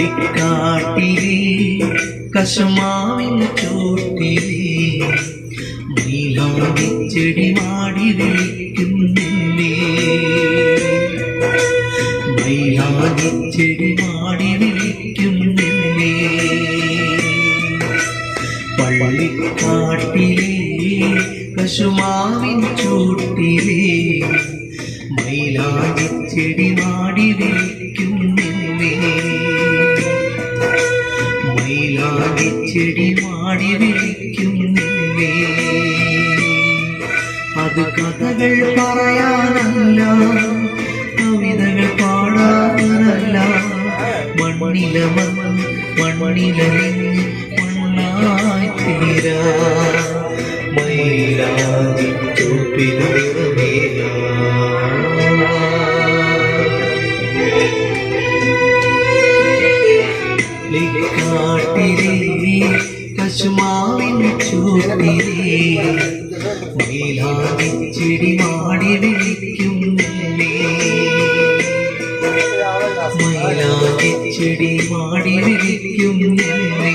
പള്ളിക്കാട്ടിലെ കശമാവിൻ ചോട്ടിലെ മൈലാടി ചെടി മാടി വിളിക്കുന്നേ മൈലാടി ചെടി മാടി വിളിക്കുന്നേ പള്ളിക്കാട്ടിലെ കശുമാവിൻ ചൂട്ടിലെ മാടി വിളിക്കുന്നില്ലേ മൈലാടി ചെടി മാടി വിളിക്കുന്നില്ലേ അത് കഥകൾ പറയാനല്ല കവിതകൾ പാടാനല്ല. മണ്ണില മണ്ണില മണ്ണായി തീരാ. മൈലാതി കാട്ടിലെ കശുമാവിൻ ചൂട്ടിലെ മൈലാതി ചെടി മാടി വിളിക്കും മൈലാതി ചെടി മാടി വിളിക്കുന്നില്ലേ?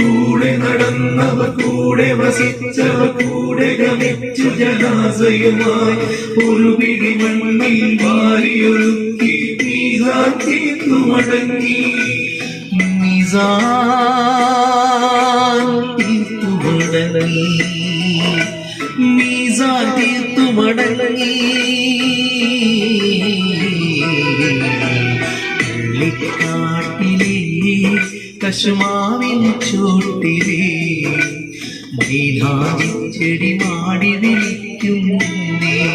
കൂടെ നടന്നവർ കൂടെ വസിച്ചവർ കൂടെ ഗമിച്ചു ജനാസയുമായി. ഒരു പിടി മണ്ണിൽ വാരിയൊഴുക്കി മീസാൻ മടങ്ങി. മീസാൻ തീർത്തു മടങ്ങി. മീസാൻ കശുമാവിൻ ചൂട്ടിരി മൈലാടി ചെടി മാടി വിളിക്കുന്നേ.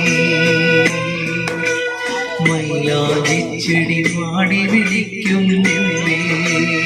മൈലാജി ചെടി മാടി വിളിക്കുന്നേ.